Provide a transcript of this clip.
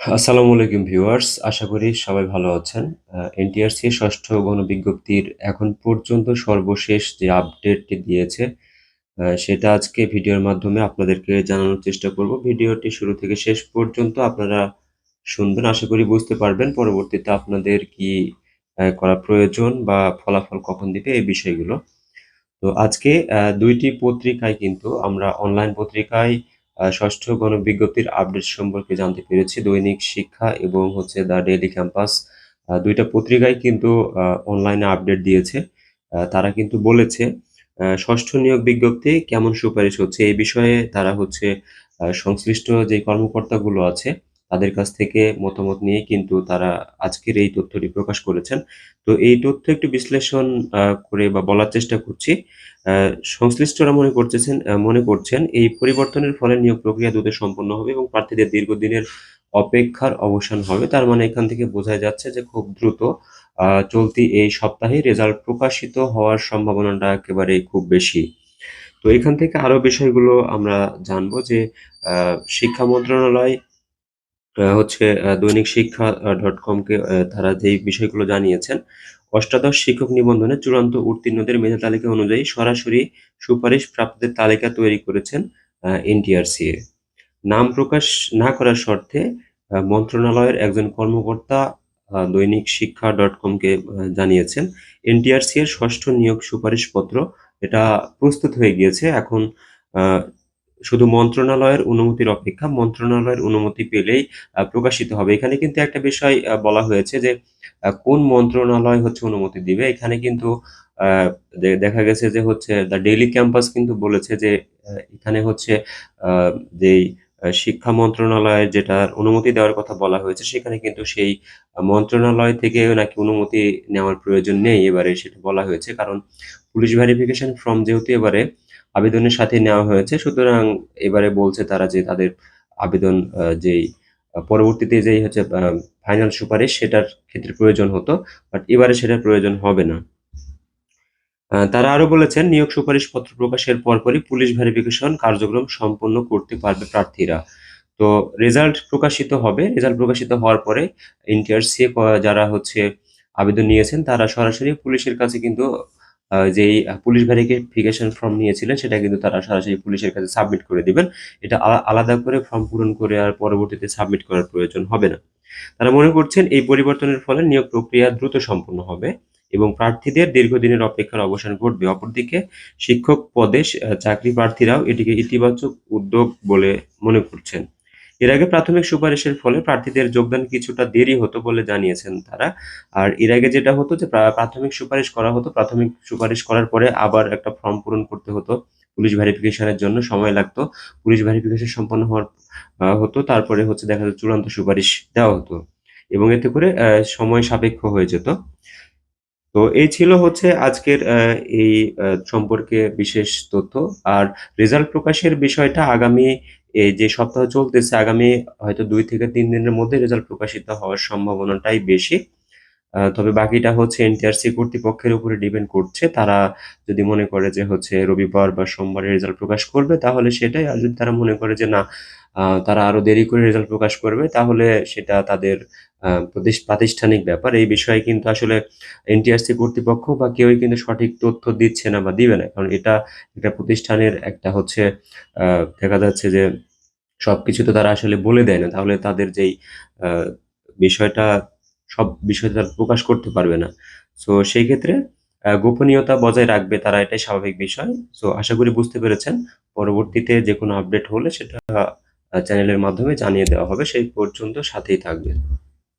আসসালামু আলাইকুম ভিউয়ার্স, আশা করি সবাই ভালো আছেন। এনটিআরসি ষষ্ঠ গণবিজ্ঞপ্তির এখন পর্যন্ত সর্বশেষ যে আপডেটটি দিয়েছে সেটা আজকে ভিডিওর মাধ্যমে আপনাদেরকে জানানোর চেষ্টা করব। ভিডিওটি শুরু থেকে শেষ পর্যন্ত আপনারা শুনবেন, আশা করি বুঝতে পারবেন পরবর্তীতে আপনাদের কি করা প্রয়োজন বা ফলাফল কখন দিবে এই বিষয়গুলো। তো আজকে দুইটি পত্রিকায় কিন্তু আমরা অনলাইন পত্রিকায় ষষ্ঠ গণবিজ্ঞপ্তির আপডেট সম্পর্কে জানতে পেরেছি। দৈনিক শিক্ষা এবং হচ্ছে দ্য ডেলি ক্যাম্পাস দুইটা পত্রিকায় কিন্তু অনলাইনে আপডেট দিয়েছে। তারা কিন্তু বলেছে ষষ্ঠ নিয়োগ বিজ্ঞপ্তি কেমন সুপারিশ হচ্ছে? এই বিষয়ে তারা হচ্ছে সংশ্লিষ্ট যে কর্মকর্তাগুলো আছে তাদের কাছ থেকে মতামত নিয়ে কিন্তু তারা আজকের এই তথ্যটি প্রকাশ করেছেন। তো এই তথ্য একটু বিশ্লেষণ করে বা বলার চেষ্টা করছি। সংশ্লিষ্টরা মনে করতেছেন মনে করছেন এই পরিবর্তনের ফলে নিয়োগ প্রক্রিয়া দ্রুত সম্পন্ন হবে এবং প্রার্থীদের দীর্ঘদিনের অপেক্ষার অবসান হবে। তার মানে এখান থেকে বোঝা যাচ্ছে যে খুব দ্রুত চলতি এই সপ্তাহে রেজাল্ট প্রকাশিত হওয়ার সম্ভাবনাটা একেবারে খুব বেশি। তো এখান থেকে আরও বিষয়গুলো আমরা জানব যে শিক্ষা মন্ত্রণালয় হচ্ছে দৈনিক শিক্ষা ডট কমকে তারা যেই বিষয়গুলো জানিয়েছেন, অষ্টাদশ শিক্ষক নিবন্ধনে চূড়ান্ত উত্তীর্ণদের মেধা তালিকা অনুযায়ী সরাসরি সুপারিশ প্রাপ্তদের তালিকা তৈরি করেছেন এনটিআরসি নাম প্রকাশ না করার শর্তে মন্ত্রণালয়ের একজন কর্মকর্তা দৈনিক শিক্ষা ডট কমকে জানিয়েছেন এনটিআরসি এর ষষ্ঠ নিয়োগ সুপারিশপত্র, এটা প্রস্তুত হয়ে গিয়েছে, এখন শুধু মন্ত্রণালয়ের অনুমতির অপেক্ষা, মন্ত্রণালয়ের অনুমতি পেলেই প্রকাশিত হবে। এখানে কিন্তু একটা বিষয় বলা হয়েছে যে কোন মন্ত্রণালয় হচ্ছে অনুমতি দিবে। এখানে কিন্তু দেখা গেছে যে হচ্ছে দ্য ডেইলি ক্যাম্পাস কিন্তু বলেছে যে এখানে হচ্ছে যেই শিক্ষা মন্ত্রণালয়ের যেটার অনুমতি দেওয়ার কথা বলা হয়েছে, সেখানে কিন্তু সেই মন্ত্রণালয় থেকে নাকি অনুমতি নেওয়ার প্রয়োজন নেই এবারে, সেটা বলা হয়েছে। কারণ পুলিশ ভেরিফিকেশন ফর্ম যেহেতু এবারে আবেদনের সাথে নেওয়া হয়েছে। সুতরাং এবারে বলছে তারা যে তাদের আবেদন যেই পরবর্তীতে যেই হচ্ছে ফাইনাল সুপারিশ সেটার ক্ষেত্রে প্রয়োজন হতো, বাট এবারে সেটার প্রয়োজন হবে না। তারা আরও বলেছেন, নিয়োগ সুপারিশ পত্র প্রকাশের পরপরই পুলিশ ভেরিফিকেশন কার্যক্রম সম্পন্ন করতে পারবে প্রার্থীরা। তো রেজাল্ট প্রকাশিত হবে। রেজাল্ট প্রকাশিত হওয়ার পরে এনটিআরসি যারা হচ্ছে আবেদন নিয়েছেন, তারা সরাসরি পুলিশের কাছে কিন্তু যেই পুলিশ ভেরিফিকেশন ফর্ম নিয়েছিলেন, সেটা কিন্তু তারা সরাসরি পুলিশের কাছে সাবমিট করে দিবেন। এটা আলা- আলাদা করে ফর্ম পূরণ করে আর পরবর্তীতে সাবমিট করার প্রয়োজন হবে না। তারা মনে করছেন এই পরিবর্তনের ফলে নিয়োগ প্রক্রিয়া দ্রুত সম্পন্ন হবে এবং প্রার্থীদের দীর্ঘদিনের অপেক্ষার অবসান ঘটবে। অপরদিকে, শিক্ষক পদে চাকরি প্রার্থীরাও এটিকে ইতিবাচক উদ্যোগ বলে মনে করছেন। এর আগে প্রাথমিক সুপারিশের ফলে প্রার্থীদের যোগদান কিছুটা দেরি হতো বলে জানিয়েছেন তারা। আর এর আগে যেটা হতো যে প্রাথমিক সুপারিশ করা হতো, প্রাথমিক সুপারিশ করার পরে আবার একটা ফর্ম পূরণ করতে হতো পুলিশ ভেরিফিকেশনের জন্য, সময় লাগতো। পুলিশ ভেরিফিকেশন সম্পন্ন হওয়ার হতো, তারপরে হচ্ছে দেখা যাচ্ছে চূড়ান্ত সুপারিশ দেওয়া হতো এবং এতে করে সময় সাপেক্ষ হয়ে যেত। তো এই ছিল হচ্ছে আজকের এই সম্পর্কে বিশেষ তথ্য। আর রেজাল্ট প্রকাশের বিষয়টা আগামী এই যে সপ্তাহ চলতেছে, আগামী হয়তো দুই থেকে তিন দিনের মধ্যে রেজাল্ট প্রকাশিত হওয়ার সম্ভাবনাটাই বেশি। তবে বাকিটা হচ্ছে এনটিআরসি কর্তৃপক্ষের উপরে ডিপেন্ড করছে। তারা যদি মনে করে যে হচ্ছে রবিবার বা সোমবারে রেজাল্ট প্রকাশ করবে, তাহলে সেটাই। আর যদি তারা মনে করে যে না তারা আরও দেরি করে রেজাল্ট প্রকাশ করবে, তাহলে সেটা তাদের প্রাতিষ্ঠানিক ব্যাপার। এই বিষয়ে কিন্তু আসলে এনটিআরসি কর্তৃপক্ষ বা কেউই কিন্তু সঠিক তথ্য দিচ্ছে না বা দিবে না। কারণ এটা একটা প্রতিষ্ঠানের একটা হচ্ছে দেখা যাচ্ছে যে সবকিছু তো তারা আসলে বলে দেয় না। তাহলে তাদের যেই বিষয়টা সব বিষয় তারা প্রকাশ করতে পারবে না। সো সেই ক্ষেত্রে গোপনীয়তা বজায় রাখবে তারা, এটাই স্বাভাবিক বিষয়। সো আশা করি বুঝতে পেরেছেন। পরবর্তীতে যে কোনো আপডেট হলে সেটা চ্যানেলের মাধ্যমে জানিয়ে দেওয়া হবে। সেই পর্যন্ত সাথেই থাকবে